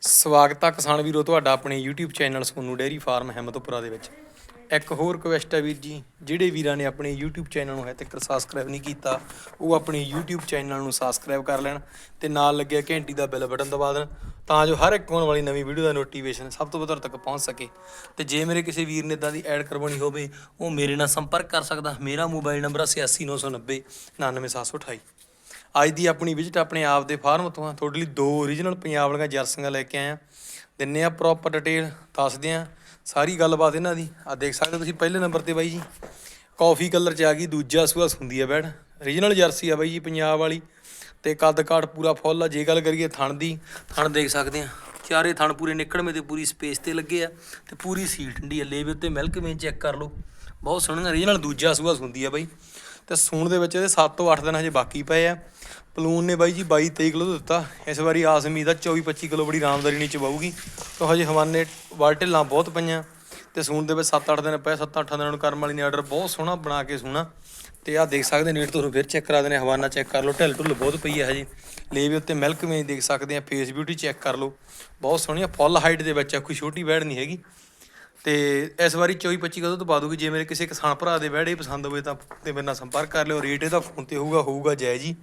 ਸਵਾਗਤ ਹੈ ਕਿਸਾਨ ਵੀਰੋ ਤੁਹਾਡਾ ਆਪਣੇ YouTube channel Sonu dairy farm Himmatpura ਦੇ ਵਿੱਚ। ਇੱਕ ਹੋਰ ਰਿਕਵੈਸਟ ਹੈ ਵੀਰ ਜੀ, ਜਿਹੜੇ ਵੀਰਾਂ ਨੇ ਆਪਣੇ YouTube ਚੈਨਲ ਨੂੰ ਹੈ ਤੱਕ ਸਬਸਕ੍ਰਾਈਬ ਨਹੀਂ ਕੀਤਾ, ਉਹ ਆਪਣੇ YouTube ਚੈਨਲ ਨੂੰ ਸਬਸਕ੍ਰਾਈਬ ਕਰ ਲੈਣ ਤੇ ਨਾਲ ਲੱਗਿਆ ਘੰਟੀ ਦਾ ਬੈਲ ਬਟਨ ਦਬਾ ਦੇਣ ਤਾਂ ਜੋ ਹਰ ਇੱਕ ਆਉਣ ਵਾਲੀ ਨਵੀਂ ਵੀਡੀਓ ਦਾ ਨੋਟੀਫਿਕੇਸ਼ਨ ਸਭ ਤੋਂ ਪਹਿਲਾਂ ਤੱਕ ਪਹੁੰਚ ਸਕੇ। ਤੇ ਜੇ ਮੇਰੇ ਕਿਸੇ ਵੀਰ ਨੇ ਇਦਾਂ ਦੀ ਐਡ ਕਰਵਾਉਣੀ ਹੋਵੇ, ਉਹ ਮੇਰੇ ਨਾਲ ਸੰਪਰਕ ਕਰ ਸਕਦਾ। ਮੇਰਾ ਮੋਬਾਈਲ ਨੰਬਰ 86990 99728 ਅੱਜ ਦੀ ਆਪਣੀ ਵਿਜ਼ਿਟ ਆਪਣੇ ਆਪ ਦੇ ਫਾਰਮ ਤੋਂ ਆ। ਤੁਹਾਡੇ ਲਈ ਦੋ ਓਰੀਜਨਲ ਪੰਜਾਬ ਵਾਲੀਆਂ ਜਰਸੀਆਂ ਲੈ ਕੇ ਆਏ ਆ। ਦਿੰਨੇ ਆ ਪ੍ਰੋਪਰ ਡਿਟੇਲ ਦੱਸਦੇ ਆ। ਸਾਰੀ ਗੱਲਬਾਤ ਇਹਨਾਂ ਦੀ। ਆ ਦੇਖ ਸਕਦੇ ਹੋ ਤੁਸੀਂ ਪਹਿਲੇ ਨੰਬਰ ਤੇ ਬਾਈ ਜੀ। ਕਾਫੀ ਕਲਰ ਚ ਆ ਗਈ, ਦੂਜਾ ਸੂਆ ਹੁੰਦੀ ਆ ਬੈੜ ਓਰੀਜਨਲ ਜਰਸੀ ਆ ਬਾਈ ਜੀ ਪੰਜਾਬ ਵਾਲੀ। ਤੇ ਕੱਦ ਕਾਠ ਪੂਰਾ ਫੁੱਲ ਆ। ਜੇ ਗੱਲ ਕਰੀਏ ਥਣ ਦੀ, ਥਣ ਦੇਖ ਸਕਦੇ ਆ। ਚਾਰੇ ਥਣ ਪੂਰੇ ਨਿਕੜਵੇਂ ਤੇ ਪੂਰੀ ਸਪੇਸ ਤੇ ਲੱਗੇ ਆ। ਤੇ ਪੂਰੀ ਸੀਲ ਠੰਡੀ ਆ। ਲੇਵੇ ਉੱਤੇ ਮਿਲਕ ਵੇਨ ਚੈੱਕ ਕਰ ਲਓ। ਬਹੁਤ ਸੋਹਣਾ ਓਰੀਜਨਲ ਦੂਜਾ ਸੂਆ ਸੁੰਦੀ ਆ ਬਾਈ। ਤੇ ਸੂਣ ਦੇ ਵਿੱਚ ਇਹਦੇ 7 ਤੋਂ 8 ਦਿਨ ਹਜੇ ਬਾਕੀ ਪਏ ਆ। ਪਲੂਨ ਨੇ ਬਾਈ ਜੀ 22 23 ਕਿਲੋ ਦਿੱਤਾ। ਇਸ ਵਾਰੀ ਆਸ ਉਮੀਦ ਆ 24 25 ਕਿਲੋ ਬੜੀ ਆਰਾਮਦਾਰੀ ਨਹੀਂ ਚਬਾਊਗੀ ਤਾਂ ਹਜੇ ਹਵਾਨੇ ਵਾਲਟੇਲਾਂ ਬਹੁਤ ਪਈਆਂ। ਤੇ ਸੂਣ ਦੇ ਵਿੱਚ 7-8 ਦਿਨ ਪਏ 7-8 ਦਿਨਾਂ ਨੂੰ ਕਰਮ ਵਾਲੀ ਨੇ ਆਰਡਰ ਬਹੁਤ ਸੋਹਣਾ ਬਣਾ ਕੇ ਸੂਣਾ। ਤੇ ਆਹ ਦੇਖ ਸਕਦੇ ਨੀਟ ਤੁਹਾਨੂੰ ਫਿਰ ਚੈੱਕ ਕਰਾ ਦਿੰਦੇ ਹਵਾਨਾ ਚੈੱਕ ਕਰ ਲਓ। ਢਿੱਲ ਢੁੱਲ ਬਹੁਤ ਪਈ ਹੈ ਹਜੇ। ਲੇਵੇ ਉੱਤੇ ਮਿਲਕ ਮੇਂ ਦੇਖ ਸਕਦੇ ਆ ਫੇਸ ਬਿਊਟੀ ਚੈੱਕ ਕਰ ਲਓ। ਬਹੁਤ ਸੋਹਣੀਆਂ ਫੁੱਲ ਹਾਈਟ ਦੇ ਵਿੱਚ ਆ, ਕੋਈ ਛੋਟੀ ਵੈੜ ਨਹੀਂ ਹੈਗੀ। ਤੇ ਇਸ ਵਾਰੀ 24 25 ਕਦੋਂ ਤੋਂ ਪਾ ਦੂਗੀ ਜੇ ਮੇਰੇ ਕਿਸੇ ਕਿਸਾਨ ਭਰਾ ਦੇ ਵਿਹੜੇ ਪਸੰਦ ਹੋਵੇ ਤਾਂ ਤੇ ਮੇਰੇ ਨਾਲ ਸੰਪਰਕ ਕਰ ਲਿਓ। ਰੇਟ ਇਹਦਾ ਫੋਨ ਤੇ ਹੋਊਗਾ ਹੋਊਗਾ ਜਾਇਜ਼ ਜੀ।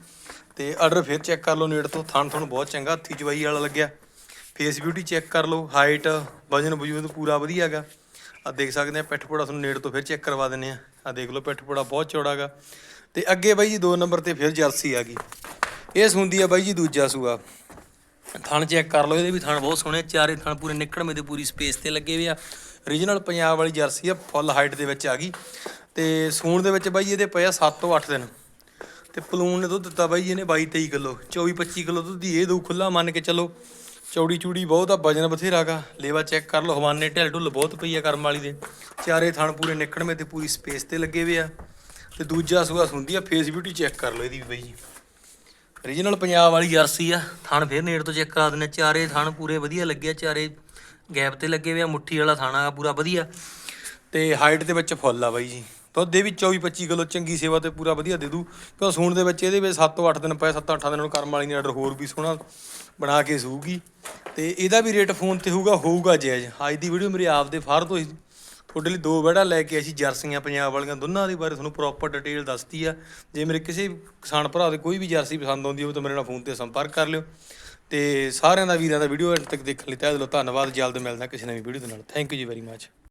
ਤੇ ਆਰਡਰ ਫਿਰ ਚੈੱਕ ਕਰ ਲਓ ਨੇੜ ਤੋਂ। ਥਣ ਤੁਹਾਨੂੰ ਬਹੁਤ ਚੰਗਾ, ਹੱਥੀ ਜਵਾਈ ਵਾਲਾ ਲੱਗਿਆ। ਫੇਸ ਬਿਊਟੀ ਚੈੱਕ ਕਰ ਲਓ। ਹਾਈਟ ਵਜਨ ਵਜੂਦ ਪੂਰਾ ਵਧੀਆ ਹੈਗਾ। ਆ ਦੇਖ ਸਕਦੇ ਆ, ਪਿੱਠ ਪੋੜਾ ਤੁਹਾਨੂੰ ਨੇੜ ਤੋਂ ਫਿਰ ਚੈੱਕ ਕਰਵਾ ਦਿੰਨੇ ਆ। ਆ ਦੇਖ ਲਓ, ਪਿੱਠ ਪੋੜਾ ਬਹੁਤ ਚੌੜਾ ਹੈਗਾ। ਤੇ ਅੱਗੇ ਬਾਈ ਜੀ 2 ਨੰਬਰ ਤੇ ਫਿਰ ਜਰਸੀ ਆ ਗਈ। ਇਹ ਹੁੰਦੀ ਆ ਬਾਈ ਜੀ ਦੂਜਾ ਸੂਆ। ਥਣ ਚੈੱਕ ਕਰ ਲਓ ਇਹਦੇ ਵੀ ਥਣ ਬਹੁਤ ਸੋਹਣੇ ਆ, ਚਾਰੇ ਥਣ ਪੂਰੇ ਨਿਕੜਵੇਂ ਤੇ ਪੂਰੀ ਸਪੇਸ ਤੇ ਲੱਗੇ ਹੋਏ ਆ। ਓਰੀਜਨਲ ਪੰਜਾਬ ਵਾਲੀ ਜਰਸੀ ਆ ਫੁੱਲ ਹਾਈਟ ਦੇ ਵਿੱਚ ਆ ਗਈ। ਤੇ ਸੂਣ ਦੇ ਵਿੱਚ ਬਾਈ ਇਹਦੇ ਪਏ ਆ 7 ਤੋਂ 8 ਦਿਨ। ਤੇ ਪਲੂਨ ਨੇ ਦੁੱਧ ਦਿੱਤਾ ਬਾਈ ਇਹਨੇ 22 23 ਕਿਲੋ 24 25 ਕਿਲੋ ਦੁੱਧ ਦੀ ਇਹ ਦੂ ਖੁੱਲਾ ਮੰਨ ਕੇ ਚੱਲੋ। ਚੌੜੀ ਚੂੜੀ ਬਹੁਤ ਆ ਵਜਨ ਬਥੇਰਾ ਗਾ। ਲੇਵਾ ਚੈੱਕ ਕਰ ਲਓ ਹਵਾਨੇ ਢਿੱਲ ਢੁੱਲ ਬਹੁਤ ਪਈ ਆ ਕਰਮ ਵਾਲੀ ਦੇ। ਚਾਰੇ ਥਣ ਪੂਰੇ ਨਿਕੜਵੇਂ ਤੇ ਪੂਰੀ ਸਪੇਸ ਤੇ ਲੱਗੇ ਹੋਏ ਆ। ਤੇ ਦੂਜਾ ਸੂਆ ਹੁੰਦੀ ਆ ਫੇਸ ਬਿਊਟੀ ਚੈੱਕ ਕਰ ਲਓ ਇਹਦੀ ਵੀ ਬਾਈ ਜੀ ਓਰੀਜਨਲ ਪੰਜਾਬ ਵਾਲੀ ਜਰਸੀ ਆ, ਥਣ ਫੇਰ ਨੇੜ ਤੋਂ ਚੈੱਕ ਕਰਾ ਦਿੰਦੇ ਚਾਰੇ ਥਣ ਪੂਰੇ ਵਧੀਆ ਲੱਗੇ ਆ, ਚਾਰੇ ਗੈਪ ਤੇ ਲੱਗੇ ਹੋਏ ਆ, ਮੁੱਠੀ ਵਾਲਾ ਥਾਣਾ ਆ, ਪੂਰਾ ਵਧੀਆ। ਤੇ ਹਾਈਟ ਦੇ ਵਿੱਚ ਫੁੱਲ ਆ ਬਾਈ ਜੀ। ਦੁੱਧ ਦੇ ਵੀ 24 25 ਕਿਲੋ, ਚੰਗੀ ਸੇਵਾ ਤੇ ਪੂਰਾ ਵਧੀਆ ਦੇ ਦੂ। ਕਿਉਂ ਸੂਣ ਦੇ ਵਿੱਚ ਇਹਦੇ ਵਿੱਚ 7 ਤੋਂ 8 ਦਿਨ ਪਏ 7-8 ਦਿਨ ਨੂੰ ਕਰਮ ਵਾਲੀ ਨੇ ਆਰਡਰ ਹੋਰ ਵੀ ਸੋਹਣਾ ਬਣਾ ਕੇ ਸੂਗੀ। ਤੇ ਇਹਦਾ ਵੀ ਰੇਟ ਫੋਨ ਤੇ ਹੋਊਗਾ ਹੋਊਗਾ ਜਾਇਜ਼। ਅੱਜ ਦੀ ਵੀਡੀਓ ਮੇਰੇ ਆਪ ਦੇ ਫਰ ਤੋਂ ਹੀ ਤੁਹਾਡੇ ਲਈ ਦੋ ਵੜਾ ਲੈ ਕੇ ਆਈ ਸੀ, ਜਰਸੀਆਂ ਪੰਜਾਬ ਵਾਲੀਆਂ, ਦੋਨਾਂ ਦੇ ਬਾਰੇ ਤੁਹਾਨੂੰ ਪ੍ਰੋਪਰ ਡਿਟੇਲ ਦੱਸਤੀ ਆ। ਜੇ ਮੇਰੇ ਕਿਸੇ ਵੀ ਕਿਸਾਨ ਭਰਾ ਦੇ ਕੋਈ ਵੀ ਜਰਸੀ ਪਸੰਦ ਆਉਂਦੀ ਹੋਵੇ ਤਾਂ ਮੇਰੇ ਨਾਲ ਫੋਨ ਤੇ ਸੰਪਰਕ ਕਰ ਲਿਓ। ਤੇ ਸਾਰਿਆਂ ਦਾ, ਵੀਰਾਂ ਦਾ ਵੀਡੀਓ ਐਂਡ ਤੱਕ ਦੇਖਣ ਲਈ ਤਹਿ ਦਿਲੋਂ ਧੰਨਵਾਦ। ਜਲਦ ਮਿਲਦਾ ਕਿਸੇ ਨਵੀਂ ਵੀਡੀਓ ਦੇ ਨਾਲ। Thank you ji very much